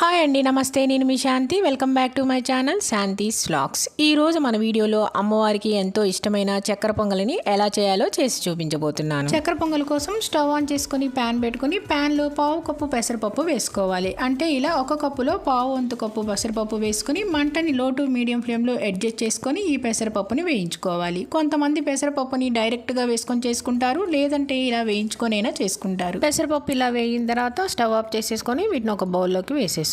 Hi అండి నమస్తే. నేను మీ Shanti. Welcome back to my channel Shanti's vlogs ఈ రోజు మన వీడియోలో అమ్మవారికి ఎంతో ఇష్టమైన చక్కెర పొంగలిని ఎలా చేయాలో చేసి చూపించబోతున్నాను. చక్కెర పొంగల్ కోసం స్టవ్ ఆన్ చేసుకొని ప్యాన్ పెట్టుకొని ప్యాన్లో పావు కప్పు పెసరపప్పు వేసుకోవాలి. అంటే ఇలా ఒక కప్పులో పావు వంతు కప్పు పెసరపప్పు వేసుకుని మంటని లో టు మీడియం ఫ్లేమ్లో అడ్జస్ట్ చేసుకొని ఈ పెసరపప్పుని వేయించుకోవాలి. కొంతమంది పెసరపప్పుని డైరెక్ట్గా వేసుకొని చేసుకుంటారు లేదంటే ఇలా వేయించుకొనైనా చేసుకుంటారు. పెసరపప్పు ఇలా వేగిన తర్వాత స్టవ్ ఆఫ్ చేసేసుకొని వీటిని ఒక బౌల్లోకి వేసేసుకోవాలి.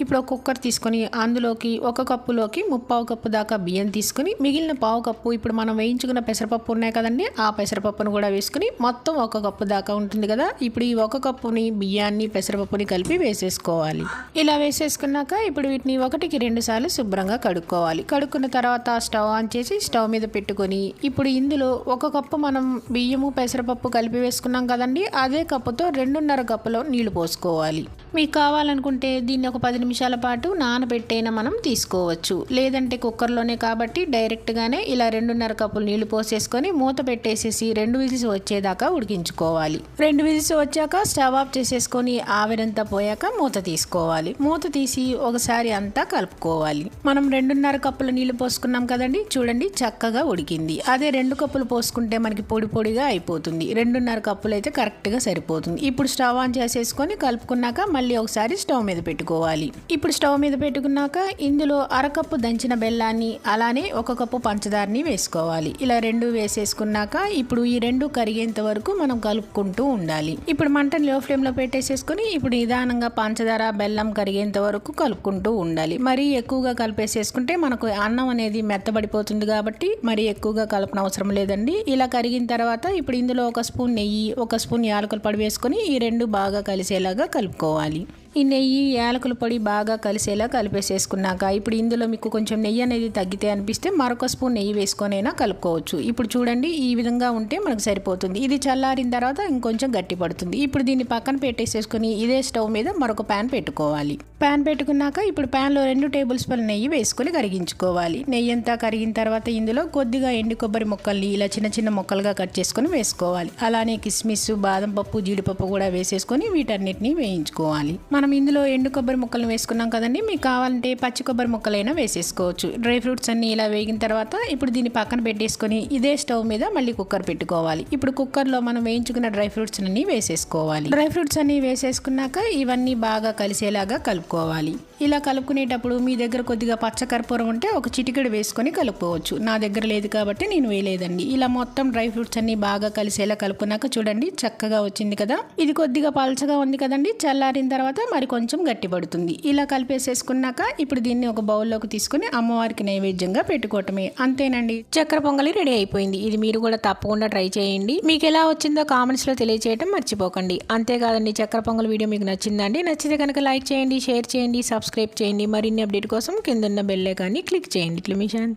ఇప్పుడు ఒక కుక్కర్ తీసుకొని అందులోకి ఒక కప్పులోకి ముప్పావు కప్పు దాకా బియ్యం తీసుకుని మిగిలిన పావు కప్పు ఇప్పుడు మనం వేయించుకున్న పెసరపప్పు ఉన్నాయి కదండి ఆ పెసరపప్పును కూడా వేసుకుని మొత్తం ఒక కప్పు దాకా ఉంటుంది కదా ఇప్పుడు ఈ ఒక కప్పుని బియ్యాన్ని పెసరపప్పుని కలిపి వేసేసుకోవాలి. ఇలా వేసేసుకున్నాక ఇప్పుడు వీటిని ఒకటికి రెండు సార్లు శుభ్రంగా కడుక్కోవాలి. కడుక్కున్న తర్వాత స్టవ్ ఆన్ చేసి స్టవ్ మీద పెట్టుకొని ఇప్పుడు ఇందులో ఒక కప్పు మనం బియ్యము పెసరపప్పు కలిపి వేసుకున్నాం కదండి అదే కప్పుతో రెండున్నర కప్పులో నీళ్ళు పోసుకోవాలి. మీకు కావాలనుకుంటే దీన్ని ఒక పది నిమిషాల పాటు నానబెట్టైనా మనం తీసుకోవచ్చు. లేదంటే కుక్కర్లోనే కాబట్టి డైరెక్ట్గానే ఇలా రెండున్నర కప్పులు నీళ్ళు పోసేసుకొని మూత పెట్టేసేసి రెండు విజిల్స్ వచ్చేదాకా ఉడికించుకోవాలి. రెండు విజిల్స్ వచ్చాక స్టవ్ ఆఫ్ చేసేసుకొని ఆవిరంతా పోయాక మూత తీసుకోవాలి. మూత తీసి ఒకసారి అంతా కలుపుకోవాలి. మనం రెండున్నర కప్పులు నీళ్ళు పోసుకున్నాం కదండి? చూడండి చక్కగా ఉడికింది. అదే రెండు కప్పులు పోసుకుంటే మనకి పొడి పొడిగా అయిపోతుంది. రెండున్నర కప్పులు అయితే కరెక్ట్గా సరిపోతుంది. ఇప్పుడు స్టవ్ ఆన్ చేసేసుకొని కలుపుకున్నాక మళ్ళీ ఒకసారి స్టవ్ మీద పెట్టుకోవాలి ఇప్పుడు స్టవ్ మీద పెట్టుకున్నాక ఇందులో అరకప్పు దంచిన బెల్లాన్ని అలానే ఒక కప్పు పంచదారని వేసుకోవాలి. ఇలా రెండు వేసేసుకున్నాక ఇప్పుడు ఈ రెండు కరిగేంత వరకు మనం కలుపుకుంటూ ఉండాలి. ఇప్పుడు మంటను లో ఫ్లేమ్లో పెట్టేసేసుకుని ఇప్పుడు నిదానంగా పంచదార బెల్లం కరిగేంత వరకు కలుపుకుంటూ ఉండాలి. మరీ ఎక్కువగా కలిపేసేసుకుంటే మనకు అన్నం అనేది మెత్తబడిపోతుంది కాబట్టి మరి ఎక్కువగా కలపన అవసరం లేదండి. ఇలా కరిగిన తర్వాత ఇప్పుడు ఇందులో ఒక స్పూన్ నెయ్యి ఒక స్పూన్ యాలకుల పొడి వేసుకొని ఈ రెండు బాగా కలిసేలాగా కలుపుకోవాలి. ఈ నెయ్యి యాలకుల పొడి బాగా కలిసేలా కలిపేసేసుకున్నాక ఇప్పుడు ఇందులో మీకు కొంచెం నెయ్యి అనేది తగ్గితే అనిపిస్తే మరొక స్పూన్ నెయ్యి వేసుకొనైనా కలుపుకోవచ్చు. ఇప్పుడు చూడండి ఈ విధంగా ఉంటే మనకు సరిపోతుంది. ఇది చల్లారిన తర్వాత ఇంకొంచెం గట్టి పడుతుంది ఇప్పుడు దీన్ని పక్కన పెట్టేసేసుకుని ఇదే స్టవ్ మీద మరొక ప్యాన్ పెట్టుకోవాలి. ప్యాన్ పెట్టుకున్నాక ఇప్పుడు ప్యాన్లో రెండు టేబుల్ స్పూన్ నెయ్యి వేసుకొని కరిగించుకోవాలి. నెయ్యి అంతా కరిగిన తర్వాత ఇందులో కొద్దిగా ఎండు కొబ్బరి ముక్కల్ని ఇలా చిన్న చిన్న ముక్కలుగా కట్ చేసుకొని వేసుకోవాలి. అలానే కిస్మిస్ బాదం పప్పు జీడిపప్పు కూడా వేసేసుకొని వీటన్నిటిని వేయించుకోవాలి. మనం ఇందులో ఎండు కొబ్బరి ముక్కలు వేసుకున్నాం కదండి మీకు కావాలంటే పచ్చి కొబ్బరి ముక్కలైనా వేసేసుకోవచ్చు. డ్రై ఫ్రూట్స్ అన్ని ఇలా వేగిన తర్వాత ఇప్పుడు దీన్ని పక్కన పెట్టేసుకొని ఇదే స్టవ్ మీద మళ్ళీ కుక్కర్ పెట్టుకోవాలి. ఇప్పుడు కుక్కర్లో మనం వేయించుకున్న డ్రై ఫ్రూట్స్ అన్ని వేసేసుకోవాలి. డ్రై ఫ్రూట్స్ అన్ని వేసేసుకున్నాక ఇవన్నీ బాగా కలిసేలాగా కలుపు కలుపుకోవాలి. ఇలా కలుపుకునేటప్పుడు మీ దగ్గర కొద్దిగా పచ్చకర్పూరం ఉంటే ఒక చిటికెడు వేసుకొని కలుపుకోవచ్చు. నా దగ్గర లేదు కాబట్టి నేను వేయలేదండి. ఇలా మొత్తం డ్రై ఫ్రూట్స్ అన్ని బాగా కలిసేలా కలుపుకున్నాక చూడండి చక్కగా వచ్చింది కదా. ఇది కొద్దిగా పలచగా ఉంది కదండి. చల్లారిన తర్వాత మరి కొంచెం గట్టిపడుతుంది. ఇలా కలిపేసేసుకున్నాక ఇప్పుడు దీన్ని ఒక బౌల్లోకి తీసుకుని అమ్మవారికి నైవేద్యంగా పెట్టుకోవటమే. అంతేనండి. చక్కెర పొంగలి రెడీ అయిపోయింది. ఇది మీరు కూడా తప్పకుండా ట్రై చేయండి. మీకు ఎలా వచ్చిందో కామెంట్స్లో తెలియచేయడం మర్చిపోకండి. అంతేకాదండి చక్కెర పొంగల్ వీడియో మీకు నచ్చిందండి నచ్చితే కనుక లైక్ చేయండి షేర్ చేయండి సబ్స్క్రైబ్ చేయండి. మరిన్ని అప్డేట్ కోసం కిందన్న బెల్లే కానీ క్లిక్ చేయండి. ఇట్లు మీ శాంతి.